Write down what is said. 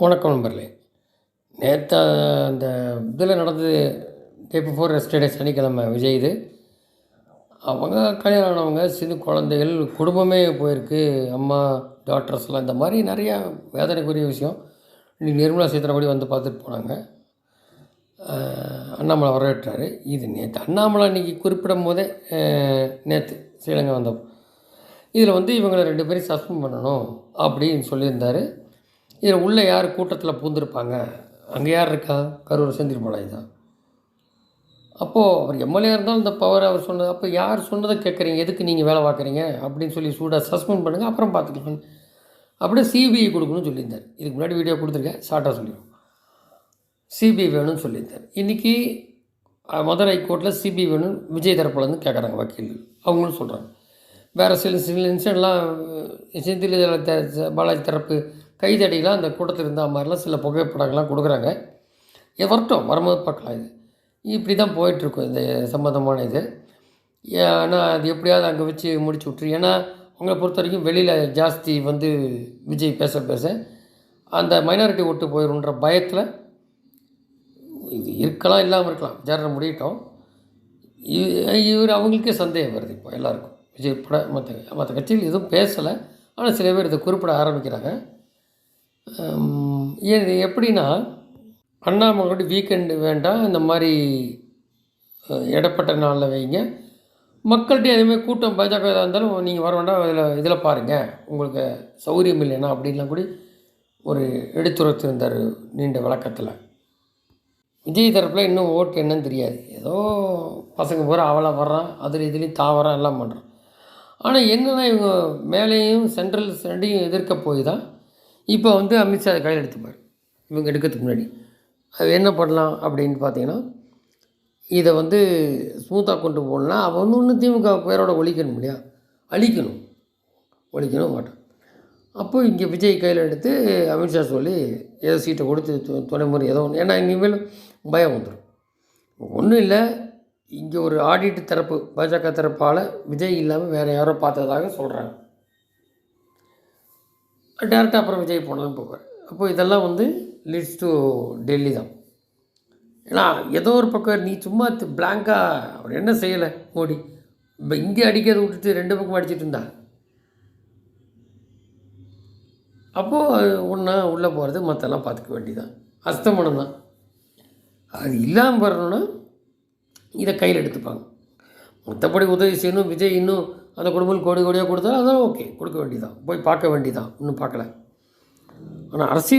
வணக்கம் நண்பர்களே. நேற்று அந்த இதில் நடந்தது டே பிஃபோர் எஸ்டர்டே சனிக்கிழமை விஜய் இது. அவங்க கல்யாணம் ஆனவங்க சிறு குழந்தைகள் குடும்பமே போயிருக்கு அம்மா டாக்டர்ஸ்லாம் இந்த மாதிரி நிறையா வேதனைக்குரிய விஷயம். இன்னைக்கு நிர்மலா சீதாராமணி வந்து பார்த்துட்டு போனாங்க. அண்ணாமலை வரவேற்றார். இது நேற்று அண்ணாமலை இன்றைக்கி குறிப்பிடும் போதே நேற்று ஸ்ரீலங்கா வந்தோம் இதில் வந்து இவங்களை ரெண்டு பேரும் சஸ்பெண்ட் பண்ணணும் அப்படின்னு சொல்லியிருந்தார். இதில் உள்ளே யார் கூட்டத்தில் பூந்திருப்பாங்க அங்கே யார் இருக்கா? கரூர் செந்தில்மலை தான். அப்போது அவர் எம்எல்ஏ இருந்தாலும் இந்த பவர் அவர் சொன்னது அப்போ யார் சொன்னதை கேட்குறீங்க? எதுக்கு நீங்கள் வேலை பார்க்குறீங்க? அப்படின்னு சொல்லி சூடாக சஸ்பெண்ட் பண்ணுங்கள் அப்புறம் பார்த்துக்கலாம் அப்படியே சிபிஐ கொடுக்கணும்னு சொல்லியிருந்தார். இதுக்கு முன்னாடி வீடியோ கொடுத்துருக்கேன் ஷார்ட்டாக சொல்லிடுவோம். சிபிஐ வேணும்னு சொல்லியிருந்தார். இன்றைக்கி மதுரை கோர்ட்டில் சிபிஐ வேணும் விஜய் தரப்புலேருந்து கேட்குறாங்க வக்கீல் அவங்களும் சொல்கிறாங்க வேறு சில சில இன்சிடென்ட்லாம் செந்தில் பாலாஜி தரப்பு கைதடிலாம் அந்த கூட்டத்தில் இருந்த மாதிரிலாம் சில புகைப்படங்கள்லாம் கொடுக்குறாங்க. இது வரட்டும் வரும்போது பார்க்கலாம் இது. இப்படி தான் போயிட்டுருக்கும் இந்த சம்மந்தமான இது. ஏன்னா அது எப்படியாவது அங்கே வச்சு முடிச்சு விட்ரு ஏன்னா உங்களை பொறுத்த வரைக்கும் வெளியில் ஜாஸ்தி வந்து விஜய் பேச பேச அந்த மைனாரிட்டி ஓட்டு போயிடும்ன்ற பயத்தில் இது இருக்கலாம் இல்லாமல் இருக்கலாம். விசாரணை முடியட்டும். இவர் அவங்களுக்கே சந்தேகம் வருது இப்போ எல்லாருக்கும். விஜய் பட மற்ற மற்ற கட்சிகள் எதுவும் பேசலை. ஆனால் சில பேர் இதை குறிப்பிட ஆரம்பிக்கிறாங்க. இது எப்படின்னா அண்ணாமலையோட வீக்கெண்டு வேண்டாம் இந்த மாதிரி இடப்பட்ட நாளில் வைங்க. மக்கள்கிட்ட எதுவுமே கூட்டம் பாஜக எதாக இருந்தாலும் நீங்கள் வர வேண்டாம் இதில் இதில் பாருங்கள் உங்களுக்கு சௌகரியம் இல்லைன்னா அப்படின்லாம் கூட ஒரு எடுத்துரைத்திருந்தார் நீண்ட விளக்கத்தில் விஜய் தரப்பில் இன்னும் ஓட்டு என்னன்னு தெரியாது. ஏதோ பசங்க பூரா அவளாக வர்றான் அதில் இதுலேயும் தாவறான் எல்லாம் பண்ணுறான் ஆனால் என்னென்னா இவங்க மேலேயும் சென்ட்ரல் சென்டையும் எதிர்க்க போய் தான் இப்போ வந்து அமித்ஷா கையில் எடுத்துப்பார். இவங்க எடுக்கிறதுக்கு முன்னாடி. அது என்ன பண்ணலாம் அப்படின்னு பார்த்தீங்கன்னா இதை வந்து ஸ்மூத்தாக கொண்டு போகணும்னா அவன் வந்து ஒன்று திமுக பேரோட ஒழிக்கணும் இல்லையா? அழிக்கணும். ஒழிக்கணும் மாட்டான் அப்போ இங்கே விஜய் கையில் எடுத்து அமித்ஷா சொல்லி ஏதோ சீட்டை கொடுத்து துணை முறை ஏதோ ஒன்று ஏன்னா இனிமேல் பயம் வந்துடும் ஒன்றும் இல்லை. இங்கே ஒரு ஆடிட்டு தரப்பு பாஜக தரப்பால் விஜய் இல்லாமல் வேறு யாரோ பார்த்ததாக சொல்கிறாங்க டேரெக்டாக அப்புறம் விஜய் போனாலும் போவார் அப்போ இதெல்லாம் வந்து லீட்ஸ் டு டெல்லி தான். ஏன்னா ஏதோ ஒரு பக்கம் நீ சும்மா பிளாங்காக அவர் என்ன செய்யலை மோடி? இப்போ இங்கே அடிக்கிறத விட்டுட்டு ரெண்டு பக்கம் அடிச்சிட்டு இருந்தா? அப்போது ஒன்றா உள்ளே போகிறது மற்றெல்லாம் பார்த்துக்க வேண்டியதான் அஸ்தமனம் தான். அது இல்லாமல் வரணும்னா இதை கையில் எடுத்துப்பாங்க. மற்றபடி உதவி செய்யணும் விஜய் இன்னும் அந்த குடும்பம் கோடி கோடியாக கொடுத்தா அதான் ஓகே. கொடுக்க வேண்டியதான் போய் பார்க்க வேண்டியதான் இன்னும் பார்க்கல. ஆனால் அரசியல்